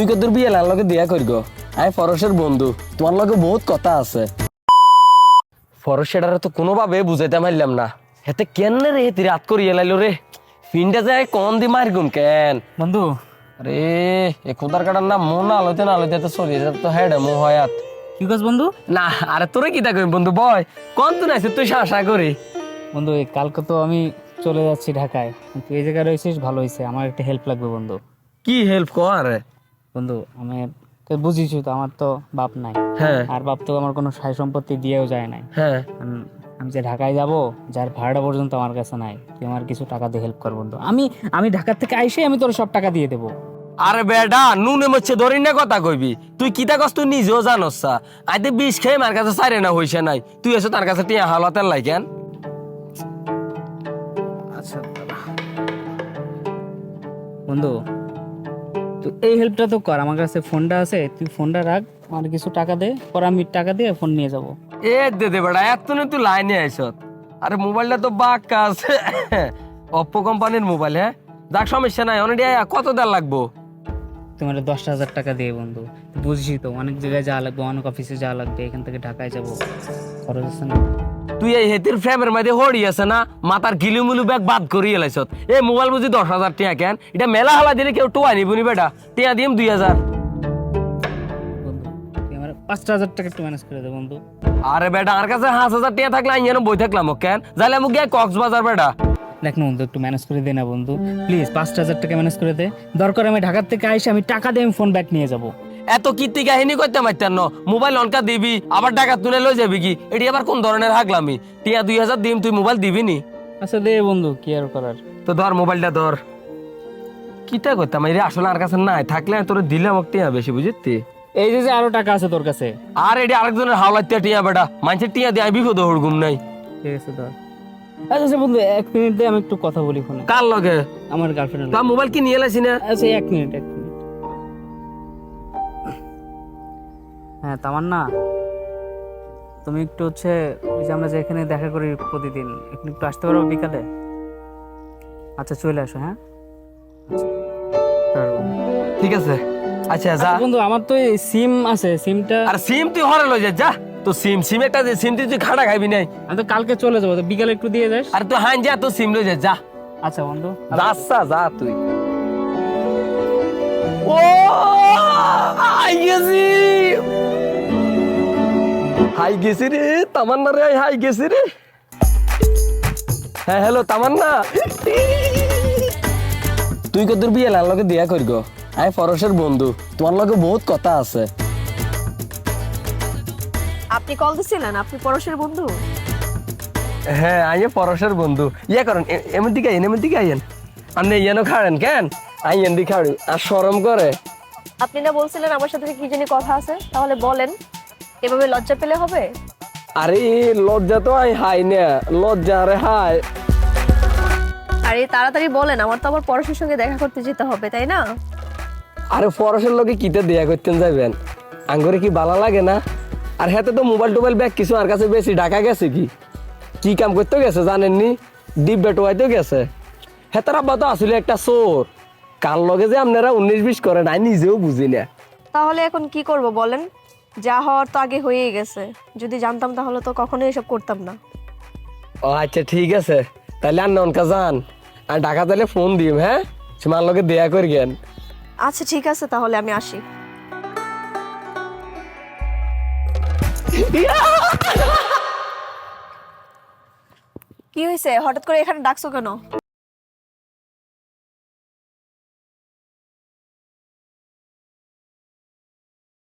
তুই কত বিয়ে লাল লগে দিয়া করিগ আই ফরসের বন্ধু তোমার লগে বহুত কথা আছে। ফরসেটারে তো কোনোভাবে বুঝাইতে পারলাম না। হেতে কেন রে হেতি রাত করি এলাইলো রে? ফিনটা যায় কন দি মারি গুম কেন? বন্ধু। আরে এ খুদার কাটার নাম মন না আলোতে না আলোতে তো এটা তো হেড মো হয়াত। কি কাজ বন্ধু? না আরে তোরে কি তা কই বন্ধু বয় কোন তুই নাইছিস তুই আশা করি। বন্ধু এই কালকে তো আমি চলে যাচ্ছি ঢাকায়। তুই এই জায়গায় রয়েছিস ভালো হয়েছে আমার একটা হেল্প লাগবে বন্ধু। কি হেল্প কর বন্ধু আমি তো বুঝিস তো আমার তো বাপ নাই। হ্যাঁ। আর বাপ তো আমার কোনো সাই সম্পত্তি দিয়েও যায় নাই। হ্যাঁ। আমি যে ঢাকায় যাব যার ভাড়াটা পর্যন্ত আমার কাছে নাই তুই আমার কিছু টাকা দিয়ে হেল্প কর বন্ধু। আমি আমি ঢাকার থেকে আইসে আমি তোর সব টাকা দিয়ে দেবো। আরে বেডা নুনে মচ্ছে ধরি না কথা কইবি। তুই কিতা কস তুই নিজেও জানোস সা আইতে বিষ খেয়ে মার কাছে সারে না হইছে নাই। তুই এসে তার কাছে টিয়া হালাতেন লাই কেন? আচ্ছা বন্ধু তুই এই হেল্পটা তো কর, আমার কাছে ফোনটা আছে, তুই ফোনটা রাখ, আমার কিছু টাকা দে, পরে আমি টাকা দিয়ে ফোন নিয়ে যাব। এ দে দে বেড়া এত নে তুই লাইনে আইসত আরে মোবাইলটা তো বাক আছে। অপ্পো কোম্পানির মোবাইল হ্যাঁ? যাক, সমস্যা নাই অনেক কত দেড় লাগবো? তোমার দশ হাজার টাকা দিয়ে বন্ধু। বুঝছি তো অনেক জায়গায় যাওয়া লাগবে অনেক অফিসে যাওয়া লাগবে এখান থেকে ঢাকায় যাব। খরচ আছে না। তুই এই হেতির ফ্রেমের মধ্যে হড়ি আছে না মাথার গিলুমুলু ব্যাগ বাদ করি এলাইছত এই মোবাইল বুঝি দশ হাজার টিয়া কেন? এটা মেলা হালা দিলে কেউ টোয়া নিবনি বেটা। টিয়া দিম দুই হাজার। আমার পাঁচটা হাজার টাকা একটু ম্যানেজ করে দে বন্ধু। আরে বেটা আর কাছে হাজার টিয়া থাকলে আমি যেন বই থাকলাম কেন? যাইলে আমি গিয়ে কক্সবাজার বেটা। দেখ না বন্ধু একটু ম্যানেজ করে দে না বন্ধু। প্লিজ পাঁচটা হাজার টাকা ম্যানেজ করে দে। দরকার আমি ঢাকার থেকে আইসে আমি টাকা দিয়ে আমি ফোন ব্যাক নিয়ে যাব। এত কীর্তি কাহিনী করতে না মোবাইল অনকা দিবি আবার টাকা তুলে লই যাবি কি? এটি আবার কোন ধরনের হাগলামি? টিয়া দুই হাজার দিম তুই মোবাইল দিবি নি? আচ্ছা দে বন্ধু কি আর করার। তো ধর মোবাইলটা ধর। কিতা করতাম এই আসলে আর কাছে নাই। থাকলে তোর দিলাম টিয়া বেশি বুঝতি এই যে যে আরও টাকা আছে তোর কাছে। আর এটি আরেকজনের হাওলার টিয়া টিয়া বেটা। মানুষের টিয়া দিয়ে আমি বিপদ হড়গুম নাই। ঠিক আছে ধর। আচ্ছা আচ্ছা বন্ধু এক মিনিট দে আমি একটু কথা বলি ফোনে। কার লগে? আমার গার্লফ্রেন্ড তা মোবাইল কি নিয়ে এলাইছি না? আচ্ছা এক মিনিট এক মিনিট হ্যাঁ তামান্না তুমি একটু হচ্ছে ওই যে আমরা যেখানে দেখা করি প্রতিদিন একটু একটু আসতে পারো বিকালে? আচ্ছা চলে আসো হ্যাঁ? ঠিক আছে। আচ্ছা যা। আচ্ছা, বন্ধু আমার তো সিম আছে সিমটা আর সিম তুই হরে লই যা যা। তো সিম সিম একটা দে সিম তুই খাইবি নাই। আমি তো কালকে চলে যাব তো বিকালে একটু দিয়ে যাস। আর তুই হান যা তো সিম লই যা যা। আচ্ছা বন্ধু। যাচ্ছা যা তুই। ও হাই গেছি। হাই গেছি রে তামান্না রে হাই গেছি রে। হ্যাঁ হ্যালো তামান্না। তুই কত বিয়ে লাল লগে দিয়া করিগ? আই ফরসের বন্ধু তোমার লগে বহুত কথা আছে। আপনি কল দিছিলেন আপনি পরশের বন্ধু? হ্যাঁ আইয়ে পরশের বন্ধু। ইয়ে করেন এমন দিকে আইন এমন দিকে আইন আপনি ইয়েনো খাড়েন কেন? আইয়েন দি খাড়ি আর সরম করে। আপনি না বলছিলেন আমার সাথে কি জানি কথা আছে তাহলে বলেন। এভাবে লজ্জা পেলে হবে? আরে লজ্জা তো আই হাই না লজ্জা আরে হাই। আরে তাড়াতাড়ি বলেন আমার তো আবার পরশের সঙ্গে দেখা করতে যেতে হবে তাই না? আরে পরশের লোকে কিতে দেয়া করতেন যাবেন আঙ্গরে কি ভালো লাগে না? আর হাতে তো মোবাইল টোবাইল ব্যাগ কিছু আর কাছে বেশি ঢাকা গেছে কি? কি কাম করতে গেছে জানেননি? ডিব্বা টোয়াইতেও গেছে। হেতার আব্বা তো আসলে একটা চোর। কার লগে যে আপনারা উনিশ বিশ করেন আমি নিজেও বুঝি না। তাহলে এখন কি করব বলেন? যা হওয়ার তো আগে হয়েই গেছে। যদি জানতাম তাহলে তো কখনোই এসব করতাম না। ও আচ্ছা ঠিক আছে। তাহলে আর ননকা যান। আর ঢাকা তাহলে ফোন দিম হ্যাঁ? সীমার লগে দেয়া করি জ্ঞান আচ্ছা ঠিক আছে তাহলে আমি আসি। কি হয়েছে হঠাৎ করে এখানে ডাকছো কেন?